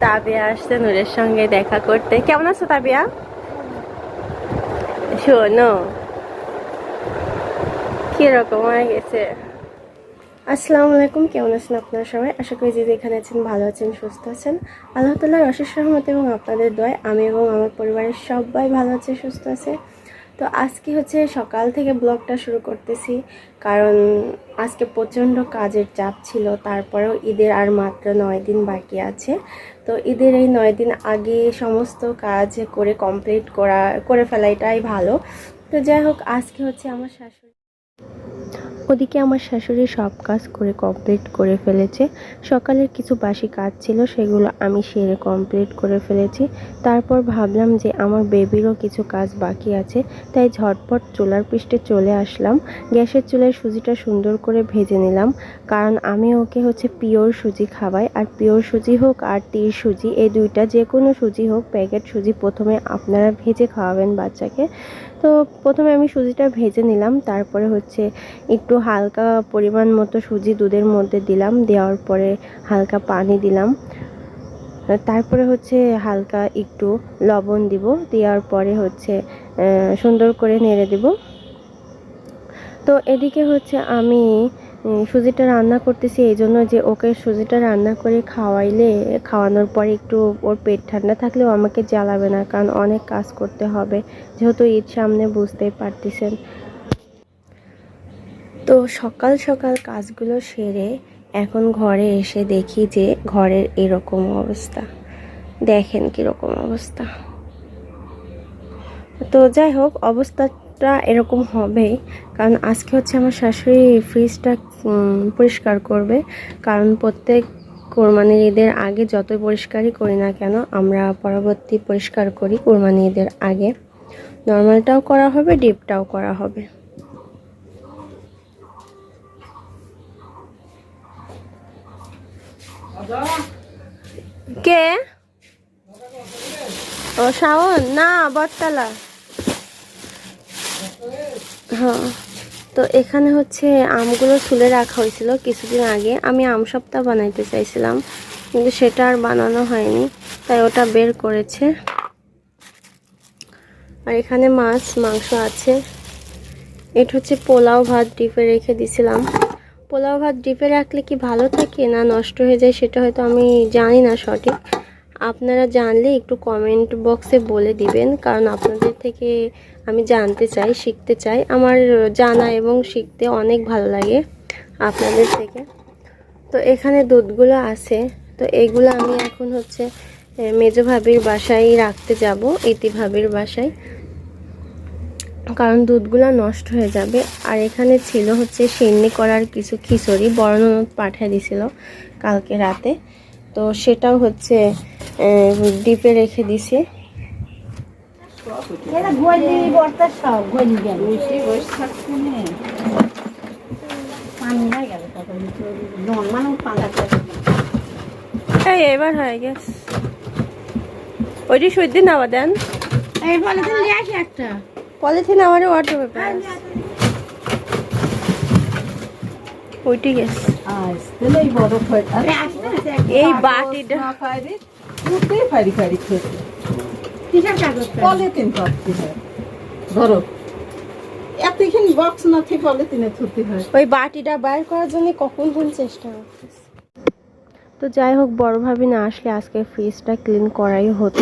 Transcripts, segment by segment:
তাবিয়া আসছে নূরের সঙ্গে দেখা করতে। কেমন আছো তাবিয়া? শোনো, কীরকম হয়ে গেছে? আসসালামু আলাইকুম, কেমন আছেন আপনারা সবাই? আশা করি যে যেখানে আছেন ভালো আছেন, সুস্থ আছেন। আল্লাহ তাল্লাহর অশেষ রহমত এবং আপনাদের দয় আমি এবং আমার পরিবারের সবাই ভালো আছে, সুস্থ আছে। তো আজকে হচ্ছে সকাল থেকে ব্লগটা শুরু করতেছি। কারণ আজকে প্রচণ্ড কাজের চাপ ছিল, তারপরেও ঈদের আর মাত্র নয় দিন বাকি আছে। তো ঈদের এই নয় দিন আগে সমস্ত কাজ করে কমপ্লিট করা, করে ফেলাইটাই ভালো। তো যাই হোক, আজকে হচ্ছে আমার শাশুড়ি ওদিকে আমার শাশুড়ি সব কাজ করে কমপ্লিট করে ফেলেছে। সকালের কিছু বাসি কাজ ছিল, সেগুলো আমি সেরে কমপ্লিট করে ফেলেছি। তারপর ভাবলাম যে আমার বেবিরও কিছু কাজ বাকি আছে, তাই ঝটপট চুলার পৃষ্ঠে চলে আসলাম। গ্যাসের চুলায় সুজিটা সুন্দর করে ভেজে নিলাম, কারণ আমি ওকে হচ্ছে পিওর সুজি খাওয়াই, আর পিওর সুজি হোক আর তীর সুজি, এই দুইটা যে কোনো সুজি হোক, প্যাকেট সুজি প্রথমে আপনারা ভেজে খাওয়াবেন বাচ্চাকে। তো প্রথমে আমি সুজিটা ভেজে নিলাম, তারপরে হচ্ছে একটু হালকা পরিমাণ মতো সুজি দুধের মধ্যে দিলাম, দেওয়ার পরে হালকা পানি দিলাম। তারপরে হচ্ছে হালকা একটু লবণ দিব, দেওয়ার পরে হচ্ছে সুন্দর করে নেড়ে দেব। তো এদিকে হচ্ছে আমি সুজিটা রান্না করতেছি এই জন্য যে ওকে সুজিটা রান্না করে খাওয়াইলে, খাওয়ানোর পরে একটু ওর পেট ঠান্ডা থাকলেও আমাকে জ্বালাবে না, কারণ অনেক কাজ করতে হবে। যেহেতু ঈদ সামনে, বুঝতেই পারতেছেন। তো সকাল সকাল কাজগুলো সেরে এখন ঘরে এসে দেখি যে ঘরের এরকম অবস্থা। দেখেন কীরকম অবস্থা। তো যাই হোক, অবস্থাটা এরকম হবে। কারণ আজকে হচ্ছে আমার শাশুড়ি ফ্রিজটা পরিষ্কার করবে। কারণ প্রত্যেক কোরবানির ঈদের আগে যতই পরিষ্কারই করি না কেন, আমরা পরবর্তী পরিষ্কার করি কোরবানি ঈদের আগে। নর্মালটাও করা হবে ডিপটাও করা হবে। কে? ও, শাওন? না, বটতলা। হ্যাঁ। তো এখানে হচ্ছে আমগুলো ছুলে রাখা হয়েছিল কিছুদিন আগে। আমি আম সপ্তাহ বানাইতে চাইছিলাম, কিন্তু সেটা আর বানানো হয়নি, তাই ওটা বের করেছে। আর এখানে মাছ, মাংস আছে। এটা হচ্ছে পোলাও ভাত ডিপে রেখে দিছিলাম। পোলাও ভাত ডিপে রাখলে কি ভালো থাকে না নষ্ট হয়ে যায় সেটা হয়তো আমি জানি না সঠিক। আপনারা জানলে একটু কমেন্ট বক্সে বলে দিবেন কারণ আপনাদের থেকে আমি জানতে চাই শিখতে চাই। আমার জানা এবং শিখতে অনেক ভালো লাগে আপনাদের থেকে। তো এখানে দুধগুলো আছে। তো এগুলো আমি এখন হচ্ছে এ, মেজো ভাবির বাসায় রাখতে যাব ইতি ভাবির বাসায়। কারণ দুধগুলো নষ্ট হয়ে যাবে। আর এখানে ছিল হচ্ছে সিন্নি করার কিছু খিচুড়ি বড় পাঠিয়ে দিছিল কালকে রাতে। তো সেটাও হচ্ছে ডিপে রেখে দিছে। এবার হয়ে গেছে। ওইটি সুদিন নামা দেন। একটা। পলিথিন আমার ওয়াটার পেপার ওইটি গেছে। এই বাটিটা। না ফাইরি তুই ফাইরি ফাইরি খেতে পলিথিন করতে হয়। ধরো এতখানি বক্স না থেকে পলিথিনে থুতে হয়। ওই বাটিটা বাইর করার জন্য কখন কোন চেষ্টা করতেছে। তো যাই হোক বড় ভাবি না আসলে আজকে ফ্রিজটা ক্লিন করাই হতো।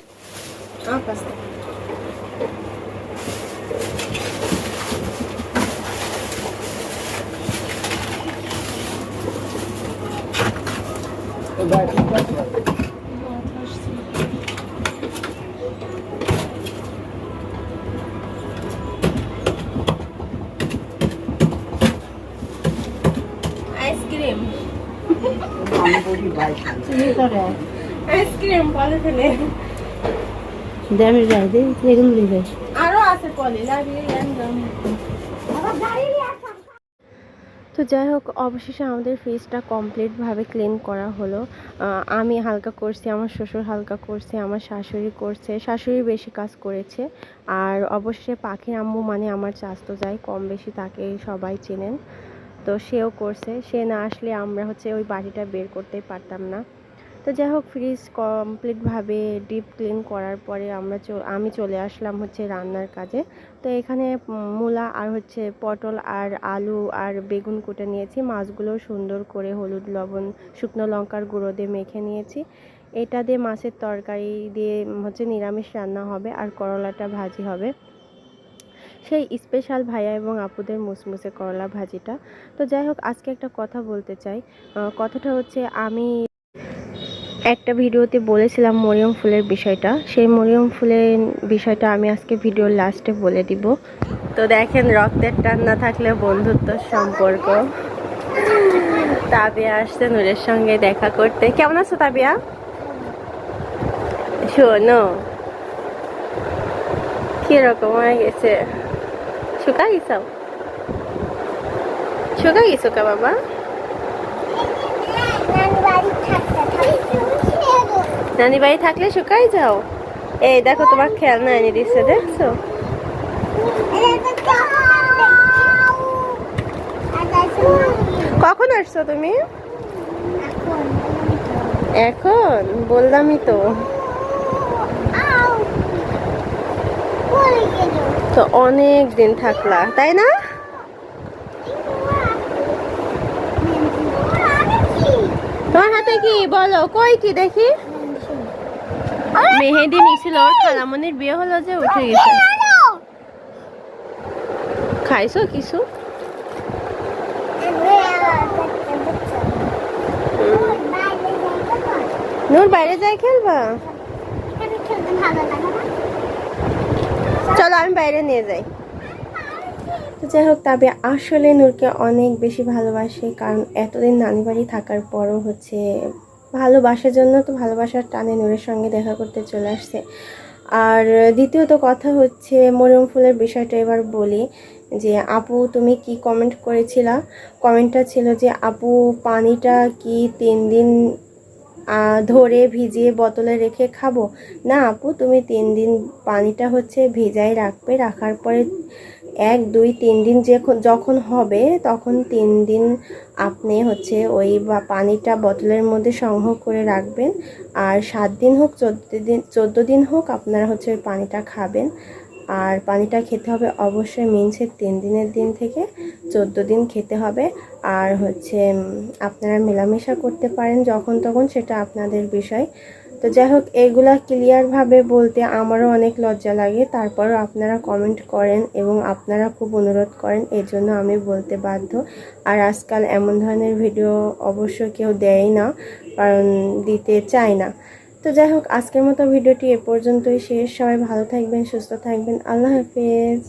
তো যাই হোক, অবশেষে আমাদের ফ্রিজটা কমপ্লিটভাবে ক্লিন করা হলো। আমি হালকা করছি, আমার শ্বশুর হালকা করছে, আমার শাশুড়ি করছে। শাশুড়ি বেশি কাজ করেছে, আর অবশেষে পাখির আম্মু মানে আমার চাস্তো যায় কম বেশি তাকে সবাই চেনেন। তো সেও করছে। সে না আসলে আমরা হচ্ছে ওই বাটিটা বের করতেই পারতাম না। তো যাই হোক ফ্রিজ কমপ্লিটভাবে ডিপ ক্লিন করার পরে আমরা আমি চলে আসলাম হচ্ছে রান্নার কাজে। তো এখানে মূলা আর হচ্ছে পটল আর আলু আর বেগুন কুটে নিয়েছি। মাছগুলো সুন্দর করে হলুদ, লবণ, শুকনো লঙ্কার গুঁড়ো দিয়ে মেখে নিয়েছি। এটা দিয়ে মাছের তরকারি দিয়ে হচ্ছে নিরামিষ রান্না হবে আর করলাটা ভাজি হবে। সেই স্পেশাল ভাইয়া এবং আপুদের মুসমুসে করলা ভাজিটা। তো যাই হোক, আজকে একটা কথা বলতে চাই। কথাটা হচ্ছে, আমি একটা ভিডিওতে বলেছিলাম মরিয়ম ফুলের বিষয়টা। সেই মরিয়ম ফুলের বিষয়টা আমি আজকে ভিডিওর লাস্টে বলে দিব। তো দেখেন, রক্তের টান না থাকলে বন্ধুত্বর সম্পর্ক। তাবিয়া আসছে নূরের সঙ্গে দেখা করতে। কেমন আছো তাবিয়া? শোনো, কীরকম হয়ে গেছে? শুকা গেছো কা বাবা? নানি বাড়ি থাকলে শুকাই যাও এই দেখো, তোমার খেলনা এনে দিচ্ছে দেখছ? কখন আসছো তুমি? এখন, বললামই তো। তো অনেক দিন থাকলা, তাই না? তোমার হাতে কি, বলো, কই কি দেখি? মেহেদি নিছিল ওর খালামনির বিয়ে হলো যে উঠে গেছে। খাইছো কিছু? নূর বাইরে যাই খেলবা? চলো আমি বাইরে নিয়ে যাই। তো যাই হোক, তবে আসলে নূরকে অনেক বেশি ভালোবাসে, কারণ এতদিন নানি বাড়ি থাকার পরও হচ্ছে ভালোবাসার জন্য তো ভালোবাসার টানে নূরের সঙ্গে দেখা করতে চলে আসছে। আর দ্বিতীয়ত কথা হচ্ছে, মরিয়ম ফুলের বিষয়টা এবার বলি যে, আপু তুমি কি কমেন্ট করেছিলা? কমেন্টটা ছিল যে, আপু পানিটা কি তিন দিন ধরে ভিজিয়ে বোতলে রেখে খাব। না আপু, তুমি তিন দিন পানিটা হচ্ছে ভিজাই রাখবে, রাখার পরে এক, দুই, তিন দিন যখন যখন হবে, তখন তিন দিন আপনি হচ্ছে ওই বা পানিটা বোতলের মধ্যে সংগ্রহ করে রাখবেন। আর সাত দিন হোক, চোদ্দ দিন, চোদ্দ দিন হোক আপনারা হচ্ছে ওই পানিটা খাবেন। আর পানিটা খেতে হবে অবশ্যই মিনসের তিন দিনের দিন থেকে চোদ্দ দিন খেতে হবে। আর হচ্ছে আপনারা মেলামেশা করতে পারেন যখন তখন সেটা আপনাদের বিষয়। তো যাই হোক, এগুলা ক্লিয়ারভাবে বলতে আমারও অনেক লজ্জা লাগে। তারপরও আপনারা কমেন্ট করেন এবং আপনারা খুব অনুরোধ করেন এর জন্য আমি বলতে বাধ্য। আর আজকাল এমন ধরনের ভিডিও অবশ্য কেউ দেয় না, কারণ দিতে চায় না। তো যাই হোক, আজকের মতো ভিডিওটি এ পর্যন্তই শেষ। সবাই ভালো থাকবেন, সুস্থ থাকবেন। আল্লাহ হাফিজ।